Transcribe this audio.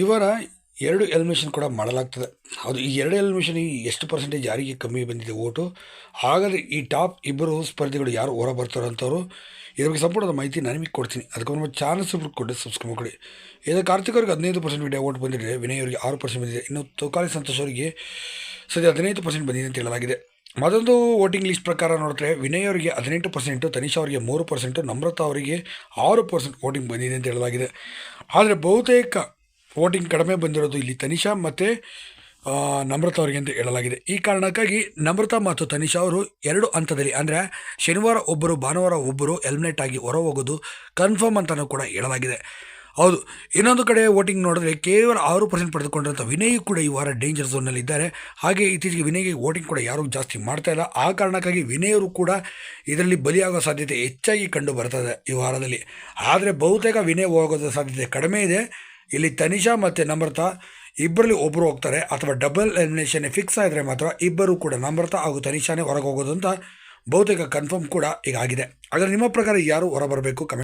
ಈ ವಾರ ಎರಡು ಎಲಿಮಿನೇಷನ್ ಕೂಡ ಮಾಡಲಾಗ್ತದೆ. ಹೌದು, ಈ ಎರಡು ಎಲಿಮಿನೇಷನ್ ಎಷ್ಟು ಪರ್ಸೆಂಟೇಜ್ ಯಾರಿಗೆ ಕಮ್ಮಿ ಬಂದಿದೆ ಓಟು, ಹಾಗಾದರೆ ಈ ಟಾಪ್ ಇಬ್ಬರು ಸ್ಪರ್ಧಿಗಳು ಯಾರು ಹೊರ ಬರ್ತಾರೋ ಅಂಥವ್ರು, ಇದ್ರ ಬಗ್ಗೆ ಸಂಪೂರ್ಣದ ಮಾಹಿತಿ ನಾನು ಕೊಡ್ತೀನಿ. ಅದಕ್ಕೆ ನಮ್ಮ ಚಾನಲ್ ಕೊಟ್ಟು ಸಬ್ಸ್ಕ್ರೈಬ್ ಮಾಡಿ ಇದು ಕಾರ್ತಿಕ್ ಅವ್ರಿಗೆ ಹದಿನೈದು ಪರ್ಸೆಂಟ್ ವಿಡಿಯೋ ಓಟ್ ಬಂದಿದೆ, ವಿನಯ್ ಅವರಿಗೆ ಆರು ಪರ್ಸೆಂಟ್ ಬಂದಿದೆ, ಇನ್ನು ತೋಕಾಲಿ ಸಂತೋಷ್ ಅವರಿಗೆ ಸದ್ಯ ಹದಿನೈದು ಪರ್ಸೆಂಟ್ ಬಂದಿದೆ ಅಂತ ಹೇಳಲಾಗಿದೆ. ಮತ್ತೊಂದು ವೋಟಿಂಗ್ ಲಿಸ್ಟ್ ಪ್ರಕಾರ ನೋಡಿದ್ರೆ, ವಿನಯ್ ಅವರಿಗೆ ಹದಿನೆಂಟು ಪರ್ಸೆಂಟು ತನಿಷಾ ಅವರಿಗೆ ಮೂರು ಪರ್ಸೆಂಟು ನಮ್ರತಾ ಅವರಿಗೆ ಆರು ಪರ್ಸೆಂಟ್ ವೋಟಿಂಗ್ ಬಂದಿದೆ ಅಂತ ಹೇಳಲಾಗಿದೆ. ಆದರೆ ಬಹುತೇಕ ವೋಟಿಂಗ್ ಕಡಿಮೆ ಬಂದಿರೋದು ಇಲ್ಲಿ ತನಿಷಾ ಮತ್ತು ನಮ್ರತಾ ಅವರಿಗೆ ಅಂತ ಹೇಳಲಾಗಿದೆ. ಈ ಕಾರಣಕ್ಕಾಗಿ ನಮ್ರತಾ ಮತ್ತು ತನಿಷಾ ಅವರು ಎರಡು ಹಂತದಲ್ಲಿ, ಅಂದರೆ ಶನಿವಾರ ಒಬ್ಬರು, ಭಾನುವಾರ ಒಬ್ಬರು ಎಲಿಮಿನೇಟ್ ಆಗಿ ಹೊರ ಹೋಗೋದು ಕನ್ಫರ್ಮ್ ಅಂತಲೂ ಕೂಡ ಹೇಳಲಾಗಿದೆ. ಹೌದು, ಇನ್ನೊಂದು ಕಡೆ ವೋಟಿಂಗ್ ನೋಡಿದ್ರೆ ಕೇವಲ ಆರು ಪರ್ಸೆಂಟ್ ಪಡೆದುಕೊಂಡಿರೋಂಥ ವಿನಯ್ ಕೂಡ ಈ ವಾರ ಡೇಂಜರ್ ಝೋನಲ್ಲಿ ಇದ್ದಾರೆ. ಹಾಗೆ ಇತ್ತೀಚೆಗೆ ವಿನಯ್ಗೆ ವೋಟಿಂಗ್ ಕೂಡ ಯಾರೂ ಜಾಸ್ತಿ ಮಾಡ್ತಾ ಇಲ್ಲ. ಆ ಕಾರಣಕ್ಕಾಗಿ ವಿನಯರು ಕೂಡ ಇದರಲ್ಲಿ ಬಲಿಯಾಗೋ ಸಾಧ್ಯತೆ ಹೆಚ್ಚಾಗಿ ಕಂಡು ಬರ್ತದೆ ಈ ವಾರದಲ್ಲಿ. ಆದರೆ ಬಹುತೇಕ ವಿನಯ್ ಹೋಗೋದ ಸಾಧ್ಯತೆ ಕಡಿಮೆ ಇದೆ. ಇಲ್ಲಿ ತನಿಷಾ ಮತ್ತು ನಮ್ರತಾ ಇಬ್ಬರಲ್ಲಿ ಒಬ್ಬರು ಹೋಗ್ತಾರೆ. ಅಥವಾ ಡಬಲ್ ಎಲಿಮಿನೇಷನ್ ಫಿಕ್ಸ್ ಆದರೆ ಮಾತ್ರ ಇಬ್ಬರು ಕೂಡ ನಮ್ರತಾ ಹಾಗೂ ತನಿಷಾನೇ ಹೊರಗೆ ಹೋಗೋದು ಅಂತ ಬಹುತೇಕ ಕನ್ಫರ್ಮ್ ಕೂಡ ಈಗ ಆಗಿದೆ. ಆದರೆ ನಿಮ್ಮ ಪ್ರಕಾರ ಯಾರು ಹೊರ ಬರಬೇಕು ಕಮೆಂಟ್